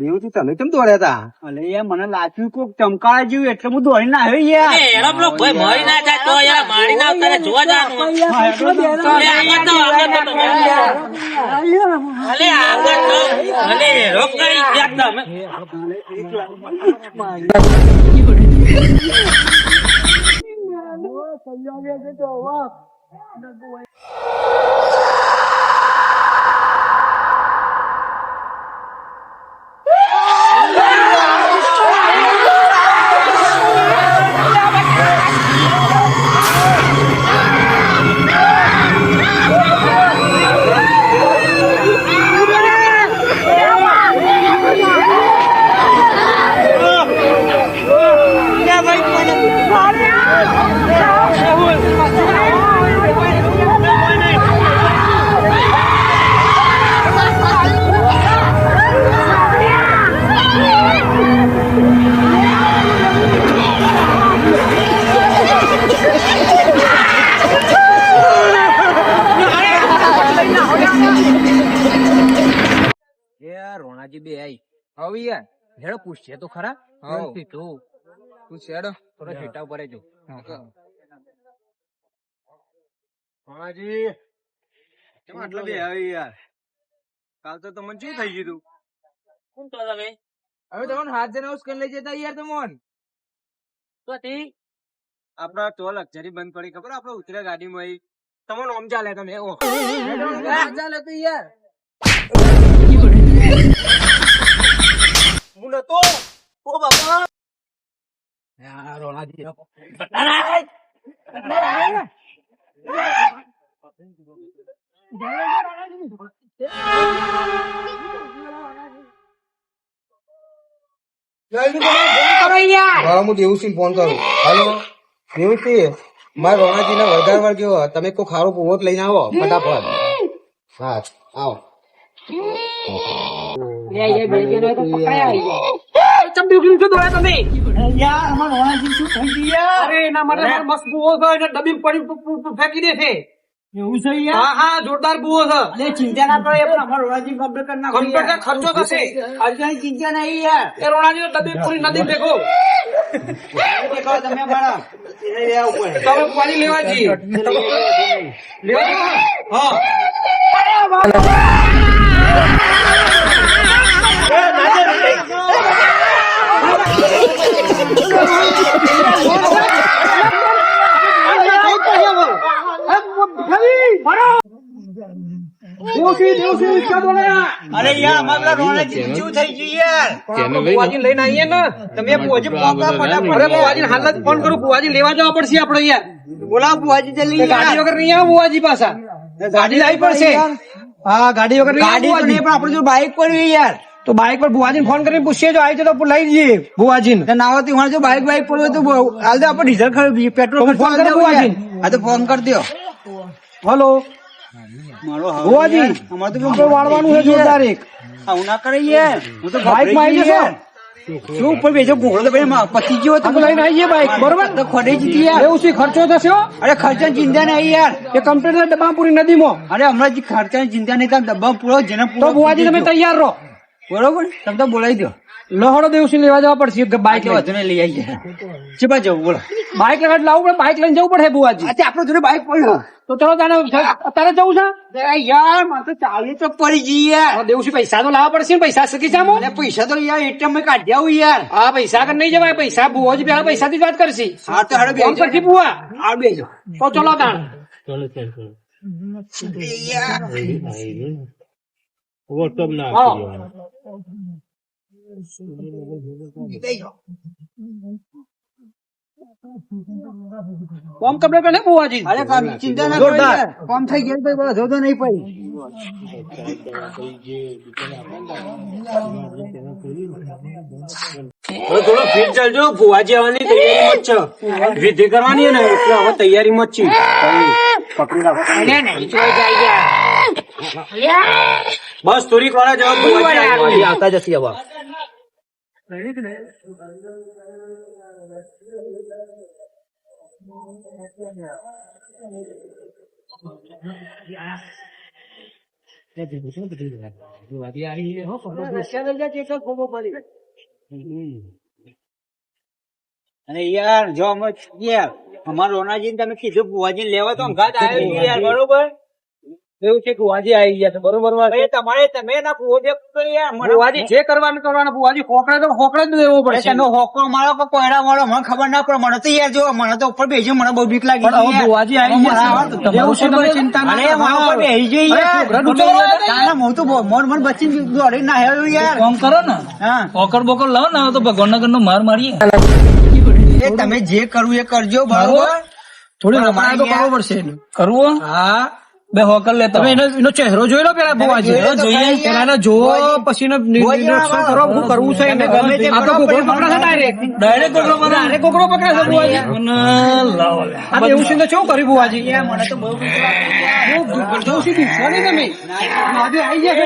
દેવજી તમે કેમ દોડ્યા હતા અલે યાર મને લાગ્યું કોક ચમકાળા જેવું એટલે હું દોડીને આવ્યો યાર. એ એનો ભાઈ મરી ના જાય તો યાર મારી ના આવતા જોવા જવાનું. આગળ તો આગળ તો અલે આગળ તો અલે રોક કરી ગયા તમે. Não! રોણાજી બે આઈ. હવે યાર હેડો પૂછશે તો ખરા. હાઉ. તું. તું હેડો. થોડો છેટા ઉપર જો મામાજી કેમ આટલા બે આવી યાર? કાલ તો તમને શું થઈ ગયું કોણ તો તમે? હવે તમને હાથ જણા કરી લઈ જતા યાર તમોન તો તી આપડા તો લક્ઝરી બંધ પડી. ખબર આપડે ઉતર્યા ગાડીમાં ઈ. તમને આમ ચાલે તમે ઓ ચાલે તો યાર. હું નતો ઓ બાપા યાર રોણાજી દેવુસિંહ ફોન કરું હાલો દેવુસિંહ મારા રોણાજીને વળગાડવા ગયો તમે કોઈ ખારો પૂરો લઈને આવો ફટાફટ હા આવો ફેંકી દે છે. એવું છે હા હા જોરદાર બુઓ છે. અરે ચિંતા ના કરો એ પણ અમારો રોણાજી કમ્પ્લીટ કરી નાખો કમ્પ્લીટ ખર્ચો થશે. આજે ચિંતા નહીં યાર. એ રોણાજી ડબ્બી પૂરી નદી ફેંકો તમે મારા. તમે પાણી લેવા જઈએ લેવા જઈએ? હા અરે યાર અમારા રોણાજી શું થઈ ગયું યાર. બુવાજી લઈને આવીએ ને. તમે બુવાજી પોકા ફટાફટ અરે બુવાજી હાલ જ ફોન કરું. બુવાજી લેવા જવા પડશે આપણે યાર. બોલા બુવાજી જલ્દી ગાડી વગર નહીં આવ બુવાજી પાછા. ગાડી લાવી પડશે. હા ગાડી વગર ગાડી તો નહીં પણ આપણે જો બાઈક પર યાર. તો બાઈક પર બુવાજી ફોન કરીને પૂછીએ જો આવી તો લઈ જઈએ બુવાજી ના આવતી હું જો બાઈક બાઇક પર તો હાલ આપણે ડીઝલ ખરીદ પેટ્રોલ ફોન કરો બુવાજી હા તો ફોન કરી દો હલો. બુવાજી અમારે તો પેલું વાળવાનું છે જોરદાર એક. આવું ના કરે યાર હું તો બાઈકમાં આવી જશે? શું ઉપર બેજો ઘોડો તો ભાઈ પતી ગયો તો. લઈને આવીએ બાઈક બરોબર? તો ખોડે જીતી યાર. એવું શું ખર્ચો થશે? અરે ખર્ચા ચિંતા નહીં યાર. એ કમ્પ્યુટર ડબ્બાપુરી નદીમાં. અરે હમણાં ખર્ચા ચિંતા નહીં તમે ડબ્બા પૂરો જેને પૂરો બુવાજી તમે તૈયાર રહો. બરોબર? તમે તો બોલાવી દો. લહડો દેવસિંહ લેવા જવા પડશે. બાઇક વધુ લઈ આવી જાય ચેપા જવું બોલો. બાઇક લગાડ લાવવું પડે બાઇક લઈને જવું પડે બુવાજી. અચ્છા આપણો જોડે બાઇક પડ્યો. તો ચલો તને તારે જવું છે? યાર મારે તો ચાલી તો પડી ગઈ યાર દેવસિંહ પૈસા તો લાવવા પડશે ને પૈસા શકી જામો પૈસા તો યાર એટીએમમાં કાઢ્યા આવું યાર. હા પૈસા કર નહીં જવાય પૈસા બુવાજી પેલા પૈસા થી વાત કરશી. હા તો હડો બે પછી બુવા. આ બેજો તો ચલો તાણ. આવો. કોમ કપડે કરે બુવાજી. અરે કામ ચિંતા ના કરો કોમ થઈ ગયું ભાઈ બધો જોજો નહીં પડી. હવે થોડો ફીટ ચાલજો. ફુવાજી આવવાની તૈયારી મત છે. વિધિ કરવાની ને એટલે હવે તૈયારી મત છે. પકડી રાખો. બસ થોડીક વાર જ હવે ભુવાજી આવવાની આવતા જશે હવે. અને યાર જો અમે અમારો અમારા રોનાજી તમે કીધું ભુવાજી લેવા તો ઘાત આવ્યો યાર બરોબર એવું છે કે બુવાજી આવી ગયા છે. બરોબર તમારે તમે ના બુવાજી કરો જે કરવાનું કરવાનું બુવાજી હોકડે તો હોકડે જ દેવો પડશે. એનો હોકડો મારો કે કોયડા મારો મને ખબર ના પડે. મને તો યાર જો મને તો ઉપર બેસી મને બહુ બીક લાગી પણ હવે આવી ગયા છે છે તમે ચિંતા ના કરો મારા ઉપર બેસી જઈ યાર. કાના હું તો મોર મોર બચીને દોડી ના હેવ્યો યાર. કામ કરો ને. હા. ઓકર બોકર લાવો ને તો ભગવાન નગર નો માર મારીએ. એ તમે જે કરવું એ કરજો બરોબર? થોડી રમાય કરવો પડશે. કરવું? હા. બે હોકર લેતા તમે એનો એનો ચહેરો જોઈ લો પેલા બુવાજી ચહેરો જોઈએ. પેલા એને જોવો પછી એનો નિરીક્ષણ કરો શું કરવું છે એને ગમે તે આ તો કોકરો પકડે છે direct. ડાયરેક્ટ કોકરો મારે Direct કોકરો પકડે છે બુવાજી. લાવો લે. આ દેવસિંહ તો કેવું કર્યું બુવાજી? મને તો બહુ દેવસિંહ દીઠો નહીં તમે? આજે આવી ગયા છે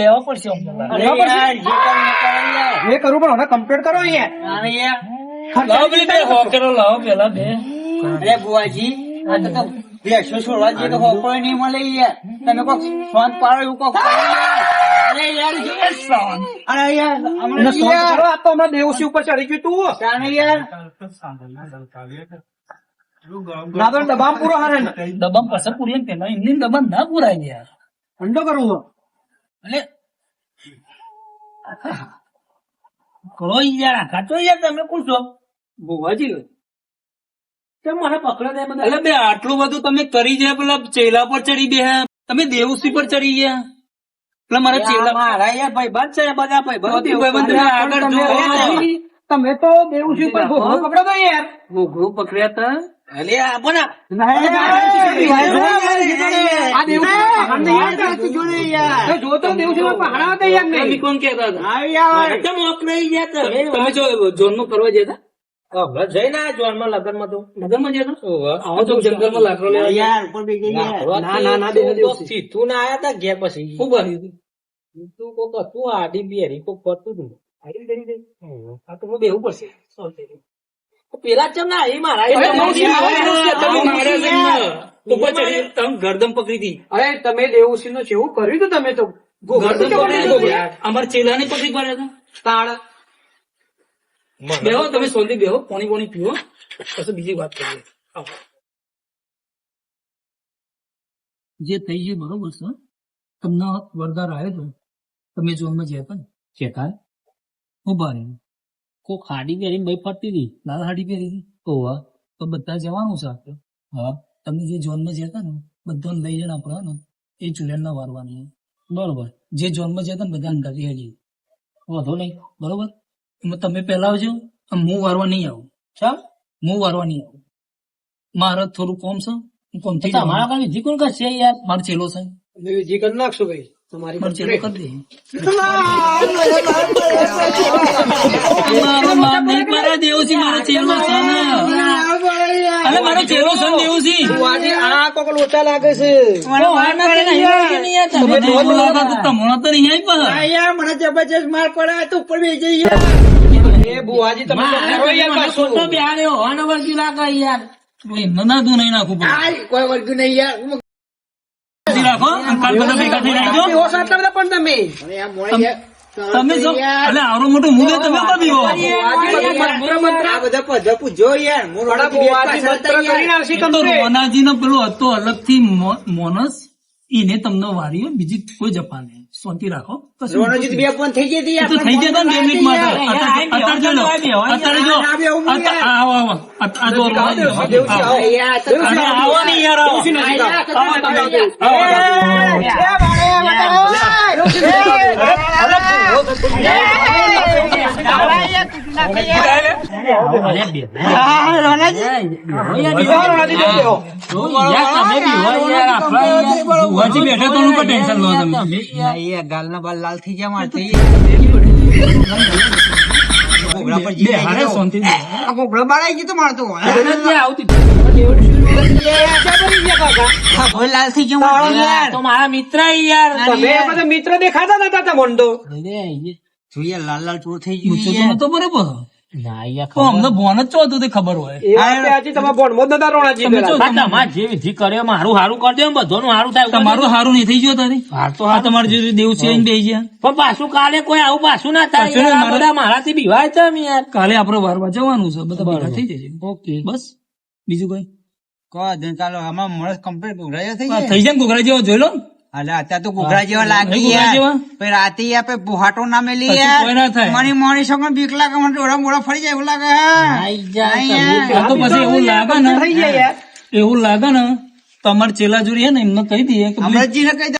લેવા પડશે લાગે. એ કરવું પણ હવે કમ્પ્લીટ કરો અહીંયા. લાવો પેલી બે હોકરો લાવો પેલા બે અરે બુવાજી આ તો ભેંસો છોડવા જઈએ તો હોકળો નહીં મળે યાર તમે કોક શાંત પાડો એવું કોક. અરે યાર જે શાંત. અરે યાર હમણાં યાર. આ તો હમણાં દેવસી ઉપર ચડી ગયું તું જાણે યાર ના તો દબાણ પૂરો હારે ને દબાણ પાછળ પેલા એમની દબામ ના પૂરાય યાર ઠંડો કરવું એટલે કરો યાર આખા તો યાર તમે પૂછો ભૂવાજી મને પકડે દે બધા. એટલે બે આટલું બધું તમે કરી જાય પેલા ચેલા પર ચડી ગયા તમે દેવસી પર ચડી ગયા. પેલા મારા ચેલા મારા યાર ભાઈબંધ છે બધા ભાઈબંધ તમે આગળ જો. તમે તો દેવસી પર પકડો યાર. ઘોઘરું પકડ્યા તા. આ દેવસી જોતો દેવસી પર પહાડા હતા યાર તમે નહીં કોણ કહેતા હતા હા યાર કેમ વખણાઈ ગયા તા? તો લગનમાં હતા આવો તો જંગલમાં લાકડો યાર ઉપર બેસી ના ના ના ના આયા તા ઘેર પછી શું ભર્યું હતું? તું કોક તું આડી બેરી કોક કરતું તું આડી બેરી આ તો હું બેહવું પડશે પેલા ચમ ના એ મારા ને. ગરદન પકડી હતી. અરે તમે દેવુસિંહનું જેવું કર્યું તું તમે તો? ગરદમ પકડી. અમારા ચેલાને પકડી પડ્યા હતા. તાળ. બેહો તમે સોલ્દી બેહો પોણી પોણી પીવો પછી બીજી વાત કરીએ. જે થઈ ગયું બરોબર છે. તમને વરદાર આવ્યો હતો તમે જોનમાં જ્યાં પણ ને ચેતા ઊભા રહે કોક ખાડી પહેરી ભાઈ ફરતી હતી? લાલ હાડી પહેરી હતી. ઓવા તો બધા જવાનું છે આપણે હા તમે જે ઝોનમાં જતા હતા ને બધાને લઈ જઈને આપણે ને એ ચુલેનના વારવાની. બરોબર. જે ઝોનમાં જતા હતા ને બધા અંદાજી હજી વાંધો નહીં. બરોબર? તમે પહેલા આવજો હું વારવા નહીં આવું. ચાલ હું વારવા નહીં આવું. મારે થોડું કોમ છે હું કોમથી જ તમારા. કામ વિધિ કોણ કરશે યાર? મારો ચેલો છે. જીકન નાખશો ભાઈ. તમારી મારો ચેલો કરી દે મારો બાપ મારા દેવસી મારો ચેલો છે અરે મારો ચેલો છે દેવસી આજે આ કોક લોચા લાગે છે. મને માર પડે ને તમે તો તમને તો નહીં આવી પાછા. યાર મને જબરજસ્ત માર પડે તો ઉપર બેસી ગયા એ બુવાજી તમે કરો યાર પાછું. તો બિહારે હોવાનો વર્ગી લાગે યાર. કોઈ એમને ના નહીં નાખું. કોઈ વર્ગ્યું નહીં યાર. જલ્દી રાખો બધા ભેગા થઈ રાખજો. આટલા બધા પણ તમે. જો એટલે આવડો મોટો મુદ્દો તમે તો બીવો તમને રોનાજીનો પેલો હતો અલગથી મોનસ. એને તમને વાર્યો બીજી કોઈ જપા નહીં. શાંતિ રાખો કશું રોણાજી તો બે ફોન થઈ ગઈ તો થઈ જતા બે મિનિટ માટે અત્યારે જો અત્યારે જો ના, બે ઊંઘ અત્યારે- યાર. આવો આવો આ- આ જો આવો. આવો. યાર, આવો આવો. ગાલના લાલ થઈ ગયા માર મિત્ર મિત્ર દેખાતા નતા તમને જોઈએ લાલ લાલ ચોર થઈ ગયું તો બરોબર. તો અમને ભોન જ ચો તે ખબર હોય. એ વાત આજે તમે બોનમાં નતા રોણાજી તમે પેલા. જો તમારે જે વિધિ કર્યો મારું સારું કરી દો બધોનું સારું થાય તમારું હારું નહીં થઈ ગયું તારી? હાર તો આ તમારે જે દેવ છે ગયા. પણ પાછું કાલે કોઈ આવું પાછું ના થાય. બધા મારાથી બીવાય છે યાર. કાલે આપડે વારવા જવાનું છે બધા ભેગા થઈ જશે. ઓકે. બસ. બીજું કઈ? ચાલો આમાં મળે કમ્પ્લીટ થઈ જાય થઈ જાય ને જેવો જોઈ લો. અલે અત્યારે તો ઘૂઘરા જેવા લાગી યાર રાતે યાર પછી બુહાટો ના મેલી પછી યાર. કોઈ ના થાય. મની સગન બીક લાગે મને ડોળા મોડા ફરી જાય એવું લાગે તો પછી એવું લાગે ને થઈ જાય યાર. એવું લાગે ને તમારે ચેલા જોડી હે ને એમને કહી દઈએ કે અમરતજી ને કહી